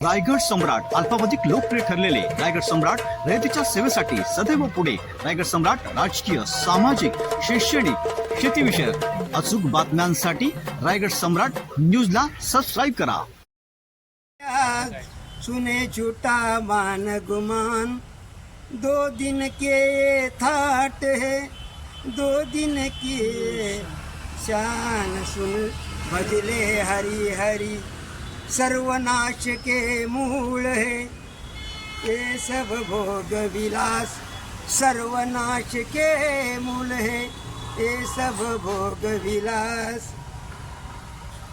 रायगड सम्राट अल्पावधिक लोकप्रिय ठरलेले रायगड सम्राट रयतेच्या सेवेसाठी सदैव पुढे. रायगड सम्राट राजकीय सामाजिक शैक्षणिक शेतीविषयक अचूक बातम्यांसाठी रायगड सम्राट न्यूजला सबस्क्राईब करा. सुने छूटा मान गुमान. दो दिन के थाट है दो दिन की शान सुन. भजले हरी हरी सर्वनाश के मूल है ये सब भोग विलास सर्वनाश के मूल है ये सब भोग विलास.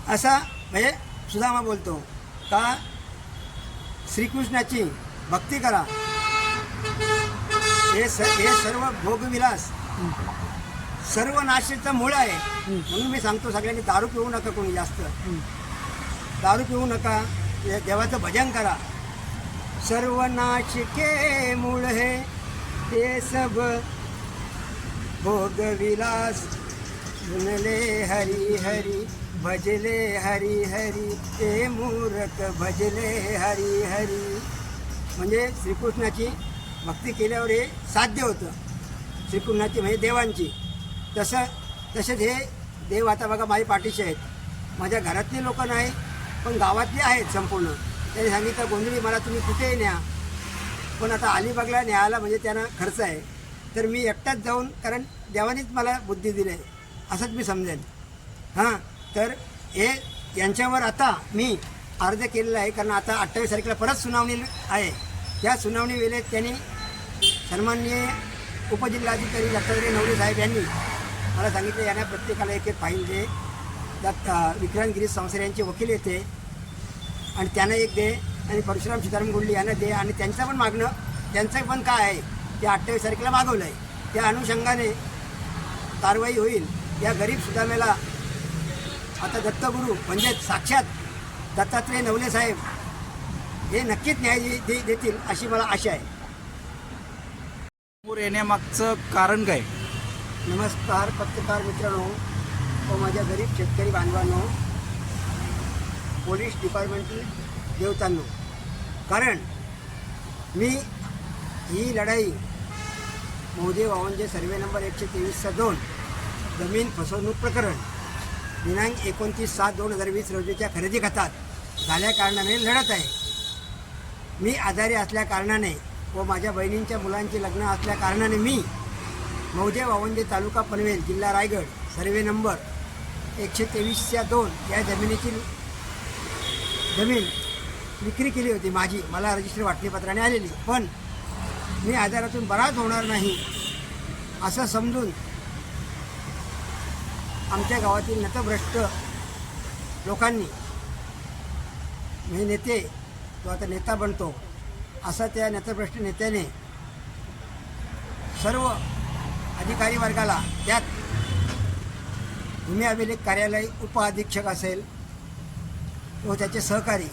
असा म्हणजे सुदामा बोलतो का? श्रीकृष्णाची भक्ती करा. हे स हे सर्व भोगविलास सर्व नाशाचं मूळ आहे. म्हणून मी सांगतो सगळ्यांनी दारू पिऊ नका कोणी जास्त. दारू पिऊ नका देवाचं भजन करा. सर्व मूळ हे ते सब भोगविलास सुनले हरी हरी भजले हरी हरी ते मूरख भजले हरी हरी. म्हणजे श्रीकृष्णाची भक्ती केल्यावर हे साध्य होतं. श्रीकृष्णाची म्हणजे देवांची. तसं तसेच हे देव आता बघा माझ्या पाठीशी आहेत. माझ्या घरातली लोक नाही पण गावातली आहेत संपूर्ण. त्यांनी सांगितलं गोंधळी मला तुम्ही कुठेही न्या. पण आता अलिबागला न्यायला म्हणजे त्यांना खर्च आहे. तर मी एकटाच जाऊन कारण देवानेच मला बुद्धी दिली आहे. असंच मी समजेन. हां तर हे यांच्यावर आता मी अर्ज केलेला आहे. कारण आता अठ्ठावीस तारखेला परत सुनावणी आहे. त्या सुनावणी वेळेत त्यांनी सन्माननीय उपजिल्हाधिकारी दत्तात्रय नवरे साहेब यांनी मला सांगितलं यांना प्रत्येकाला एक एक फाईल दे. त्यात अ, विक्रांत गिरीश संसार यांचे वकील येते. आणि त्यांना एक दे आणि परशुराम सीताराम गोल्डी यांना दे. आणि त्यांचं पण मागणं त्यांचं पण काय आहे ते अठ्ठावीस तारखेला मागवलं आहे त्या अनुषंगाने कारवाई होईल. या गरीब सुदामेला आता दत्तगुरू म्हणजे साक्षात दत्तात्रय नवले साहेब हे नक्कीच न्याय दे- दे- देतील अशी मला आशा आहे. पूर येण्यामागचं कारण काय? नमस्कार पत्रकार मित्रांनो. व माझ्या गरीब शेतकरी बांधवांनो पोलीस डिपार्टमेंटल देवतांनो. कारण मी ही लढाई मोदी वावंजे सर्वे नंबर एकशे तेवीसचा दोन जमीन फसवणूक प्रकरण दिनांक एकोणतीस सात दोन हजार वीस रोजीच्या खरेदी खातात झाल्या कारणाने लढत आहे. मी आजारी असल्याकारणाने व माझ्या बहिणींच्या मुलांची लग्न असल्याकारणाने मी मौजे वावंजे तालुका पनवेल जिल्हा रायगड सर्वे नंबर एकशे तेवीसच्या दोन या जमिनीची जमीन विक्री केली होती माझी. मला रजिस्टर वाटणीपत्राने आलेली. पण मी आजारातून बराच होणार नाही असं समजून आमच्या गावातील नतभ्रष्ट लोकांनी हे नेते तो आता नेता बनतो असा त्या नेतभ्रष्ट नेत्याने सर्व अधिकारी वर्गाला त्यात भूमी अभिलेख कार्यालय उपअधीक्षक असेल व त्याचे सहकारी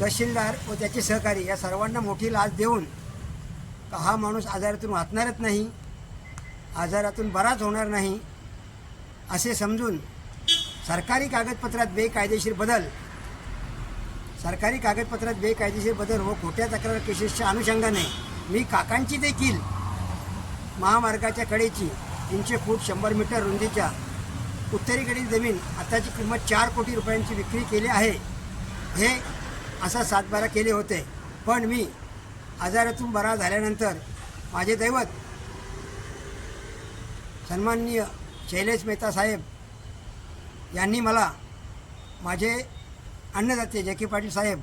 तहसीलदार व त्याचे सहकारी या सर्वांना मोठी लाच देऊन का हा माणूस आजारातून वाचणारच नाही आजारातून बराच होणार नाही असे समजून सरकारी कागदपत्रात बेकायदेशीर बदल सरकारी कागदपत्रात बेकायदेशीर बदल व खोट्या तक्रार केसेसच्या अनुषंगाने मी काकांची देखील महामार्गाच्या कडेची तीनशे फूट शंभर मीटर रुंदीच्या उत्तरेकडील जमीन आताची किंमत चार कोटी रुपयांची विक्री केली आहे. हे असा सातबारा केले होते. पण मी आजारातून बरा झाल्यानंतर माझे दैवत सन्माननीय शैलेश मेहता साहेब यांनी मला माझे अन्नदाते जके पाटील साहेब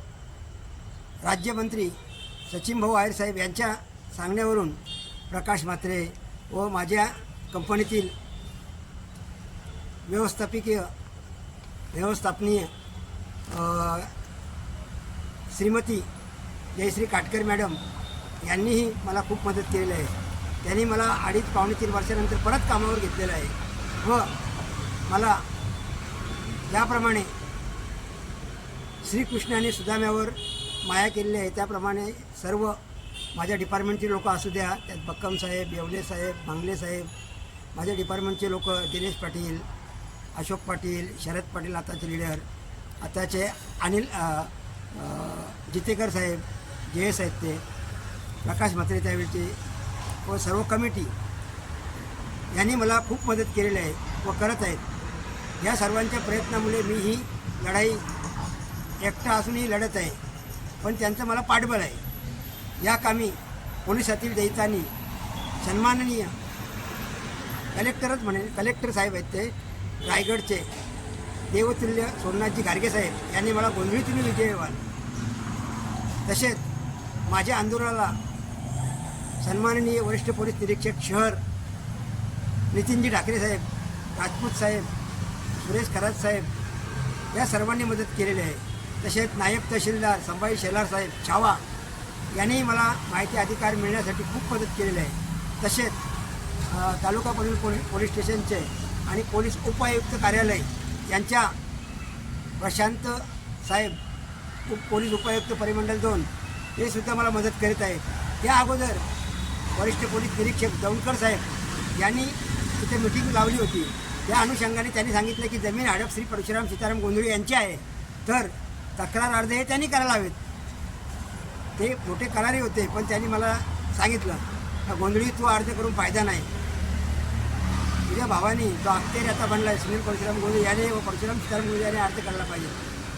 राज्यमंत्री सचिन भाऊ आयर साहेब यांच्या सांगण्यावरून प्रकाश म्हात्रे व माझ्या कंपनीतील व्यवस्थापकीय व्यवस्थापनीय श्रीमती जयश्री काटकर मॅडम यांनीही मला खूप मदत केलेली आहे. त्यांनी मला अडीच पावणे तीन वर्षानंतर परत कामावर घेतलेलं आहे व मला ज्याप्रमाणे श्रीकृष्णाने सुदाम्यावर माया केलेली आहे त्याप्रमाणे सर्व माझ्या डिपार्टमेंटचे लोक असू द्या त्यात बक्कम साहेब येवले साहेब भांगले साहेब माझ्या डिपार्टमेंटचे लोक दिनेश पाटील अशोक पाटील शरद पाटील आताचे लीडर आताचे अनिल जितेकर साहेब जे एस आहेत ते प्रकाश म्हात्रे त्यावेळीचे व सर्व कमिटी यांनी मला खूप मदत केलेली आहे व करत आहेत. या सर्वांच्या प्रयत्नामुळे मी ही लढाई एकटा असूनही लढत आहे पण त्यांचं मला पाठबळ आहे. या कामी पोलिसातील दैतानी सन्माननीय कलेक्टरच म्हणेल कलेक्टर साहेब आहेत ते रायगडचे. देवतुल्य सोमनाथजी गारगे साहेब यांनी मला गोंधळीतून विजय व्हाल तसेच माझ्या आंदोलनाला सन्माननीय वरिष्ठ पोलीस निरीक्षक शहर नितीनजी ठाकरे साहेब राजपूत साहेब सुरेश खरात साहेब या सर्वांनी मदत केलेली आहे. तसेच नायब तहसीलदार संभाजी शेलार साहेब छावा यांनीही मला माहिती अधिकार मिळण्यासाठी खूप मदत केलेली आहे. तसेच तालुका पोलीस पोलीस पोलीस स्टेशनचे आणि पोलीस उपायुक्त कार्यालय यांच्या प्रशांत साहेब उप पोलीस उपायुक्त परिमंडळ दोन हे सुद्धा मला मदत करीत आहेत. त्या अगोदर वरिष्ठ पोलीस निरीक्षक दौंडकर साहेब यांनी तिथे मिटिंग लावली होती. त्या अनुषंगाने त्यांनी सांगितलं की जमीन हडप श्री परशुराम सीताराम गोंधळी यांची आहे. तर तक्रार अर्ज हे त्यांनी करायला हवेत. ते मोठे करारी होते पण त्यांनी मला सांगितलं. गोंधळी तू अर्ज करून फायदा नाही. तुझ्या भावानी जो अख्तेर आता बनला आहे सुनील परशुराम गोंधळी याने व परशुराम सीताराम गोंधळी याने अर्ज करायला पाहिजे.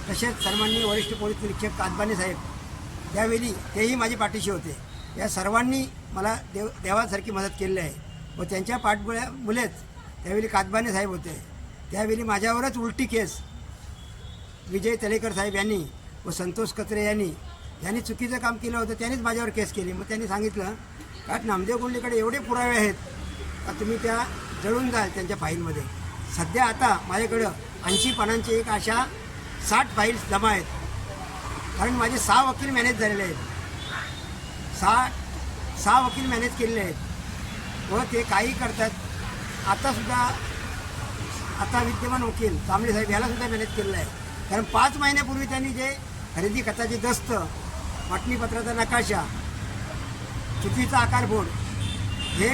तसेच सन्माननीय वरिष्ठ पोलीस निरीक्षक कादबाने साहेब त्यावेळी तेही माझी पाठीशी होते. या सर्वांनी मला देव देवासारखी मदत केलेली आहे व त्यांच्या पाठबुळ्या मुलेच त्यावेळी कादबाने साहेब होते. त्यावेळी माझ्यावरच उलटी केस विजय तलेकर साहेब यांनी व संतोष कत्रे यांनी यांनी चुकीचं काम केलं होतं त्यांनीच माझ्यावर केस केली. मग त्यांनी सांगितलं का नामदेव गुंडीकडे एवढे पुरावे आहेत का तुम्ही त्या जळून जाल त्यांच्या फाईलमध्ये? सध्या आता माझ्याकडं ऐंशी पानांची एक अशा साठ फाईल्स जमा आहेत. कारण माझे सहा वकील मॅनेज झालेले आहेत. सहा सहा वकील मॅनेज केलेले आहेत. व ते काही करतात. आतासुद्धा आता विद्यमान वकील कांबळे साहेब यालासुद्धा मॅनेज केलेलं आहे. कारण पाच महिन्यापूर्वी त्यांनी जे खरेदी खताची दस्त वाटणीपत्राचा नकाशा चुकीचा आकार बोर्ड. हे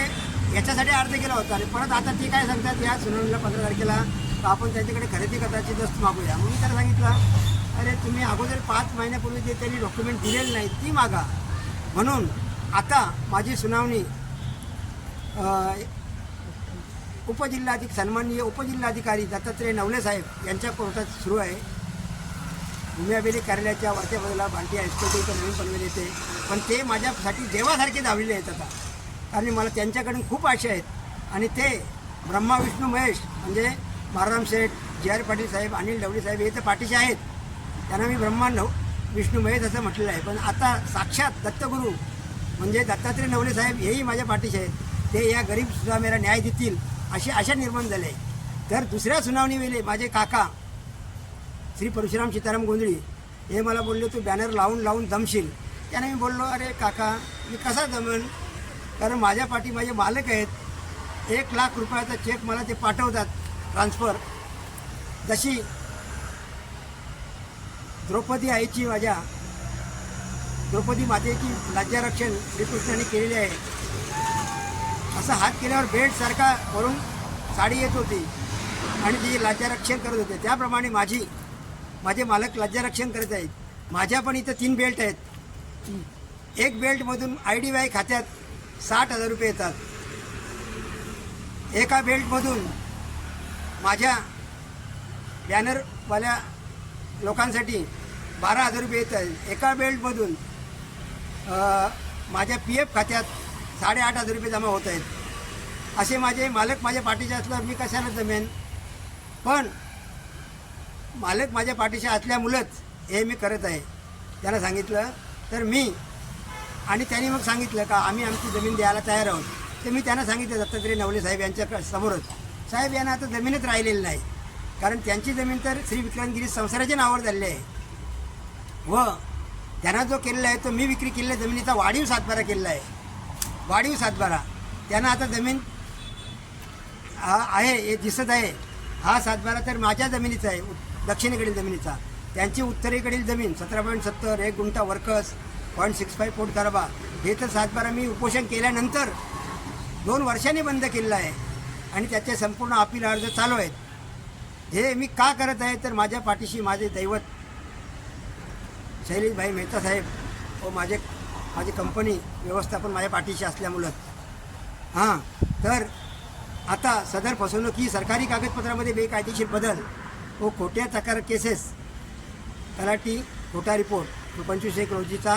याच्यासाठी अर्ज केला होता आणि परत आता ते काय सांगतात या सुनावणीला पंधरा तारखेला तर आपण त्यांच्याकडे खरेदी करायची दस्त मागूया. म्हणून त्याला सांगितलं अरे तुम्ही अगोदर पाच महिन्यापूर्वी जे त्यांनी डॉक्युमेंट दिलेली नाही ती मागा. म्हणून आता माझी सुनावणी उपजिल्हाधिक सन्माननीय उपजिल्हाधिकारी दत्तात्रय नवले साहेब यांच्या कोर्टात सुरू आहे. भूमी कार्यालयाच्या वरच्या बाजूला भांटी हायस्कूल इथं नवीन बनवले येते पण ते माझ्यासाठी देवासारखे धावलेले आहेत आता. कारण मला त्यांच्याकडून खूप आशा आहेत. आणि ते ब्रह्मा विष्णू महेश म्हणजे माराराम शेठ जे आर पाटील साहेब अनिल ढवळे साहेब हे तर पाठीचे आहेत. त्यांना मी ब्रह्मा नव विष्णू महेश असं म्हटलेलं आहे. पण आता साक्षात दत्तगुरू म्हणजे दत्तात्रय नवले साहेब हेही माझ्या पाठीचे आहेत. ते या गरीब सुद्धा मेरा न्याय देतील अशी आशा निर्माण झाली आहे. तर दुसऱ्या सुनावणी वेळी माझे काका श्री परशुराम सीताराम गोंधळी हे मला बोलले तू बॅनर लावून लावून दमशील. त्याने मी बोललो अरे काका मी कसा जमेन कारण माझ्या पाठी माझे मालक आहेत. एक लाख रुपयाचा चेक मला ते पाठवतात ट्रान्सफर जशी द्रौपदी आईची माझ्या द्रौपदी मातेची राज्यारक्षण श्रीकृष्णाने केलेले आहे. असा हात केल्यावर बेडसारखा करून वरून साडी येत होती आणि ती राज्यारक्षण करत होते. त्याप्रमाणे माझी माझे मालक लज्जारक्षण करत आहेत. माझ्या पण इथं तीन बेल्ट आहेत. एक बेल्टमधून आय डी वाय खात्यात साठ हजार रुपये येतात. एका बेल्टमधून माझ्या बॅनरवाल्या लोकांसाठी बारा हजार रुपये येत आहेत एका बेल्टमधून माझ्या पी एफ खात्यात साडेआठ हजार रुपये जमा होत आहेत. असे माझे मालक माझ्या पाठीचे असल्यावर मी कशाला जमेन? पण मालक माझ्या पाठीशी असल्यामुळंच हे मी करत आहे. त्यांना सांगितलं तर मी आणि त्यांनी मग सांगितलं का आम्ही आमची जमीन द्यायला तयार आहोत. तर मी त्यांना सांगितलं दत्तात्रय नवले साहेब यांच्या समोरच साहेब यांना आता जमीनच राहिलेली नाही. कारण त्यांची जमीन तर श्री विक्रांतगिरी संसाराच्या नावावर झालेली आहे. व त्यांना जो केलेला आहे तो मी विक्री केलेल्या जमिनीचा वाढीव सातबारा केलेला आहे. वाढीव सातबारा. त्यांना आता जमीन हा आहे हे दिसत आहे. हा सातबारा तर माझ्या जमिनीचा आहे. दक्षिणेकडील जमिनीचा. त्यांची उत्तरेकडील जमीन सतरा पॉईंट सत्तर एक गुंठा वर्कस पॉईंट सिक्स फाईव्ह पोट कारबा हे तर सातबारा मी उपोषण केल्यानंतर दोन वर्षांनी बंद केलेलं आहे आणि त्याचे संपूर्ण अपील अर्ज चालू आहेत. हे मी का करत आहे तर माझ्या पाठीशी माझे दैवत शैलेशभाई मेहता साहेब व माझे माझी कंपनी व्यवस्थापन माझ्या पाठीशी असल्यामुळं. हां तर आता सदर फसवणूक ही सरकारी कागदपत्रामध्ये बेकायदेशीर बदल व खोट्या तक्रार केसेस तलाठी खोटा रिपोर्ट तो पंचवीस एक रोजीचा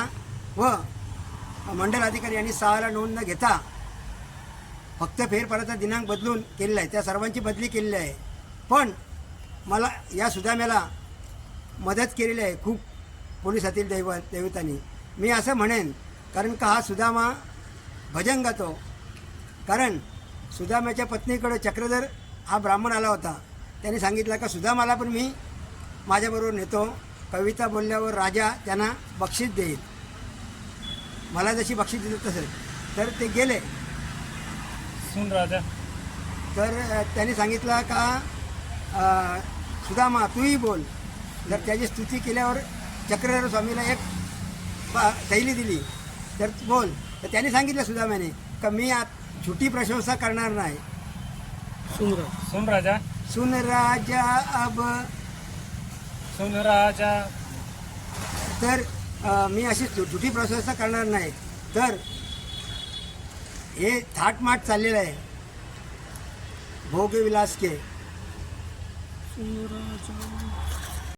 व मंडल अधिकारी यांनी सहाला नोंद न घेता फक्त फेरफाराचा दिनांक बदलून केलेला आहे. त्या सर्वांची बदली केलेली आहे. पण मला या सुदाम्याला मदत केलेली आहे खूप पोलिसातील दैव दैवतांनी. मी असं म्हणेन कारण का हा सुदामा भजन गातो? कारण सुदाम्याच्या पत्नीकडे चक्रधर हा ब्राह्मण आला होता. त्यांनी सांगितलं का सुदामाला पण मी माझ्याबरोबर नेतो. कविता बोलल्यावर राजा त्यांना बक्षीस देईल. मला जशी बक्षीस देत तसं. तर ते गेले. सुन राजा. तर त्यांनी सांगितलं का सुदामा तूही बोल. जर त्याची स्तुती केल्यावर चक्रधर स्वामीला एक थैली दिली. तर बोल. तर त्यांनी सांगितलं सुदामाने का मी आत छोटी प्रशंसा करणार नाही. सुन राजा. सुन राजा अब। सुन राजा। तर अ, मी अशी छोटी प्रशंसा करणार नाही. तर हे थाटमाट चाललेलं आहे. भोगविलास के.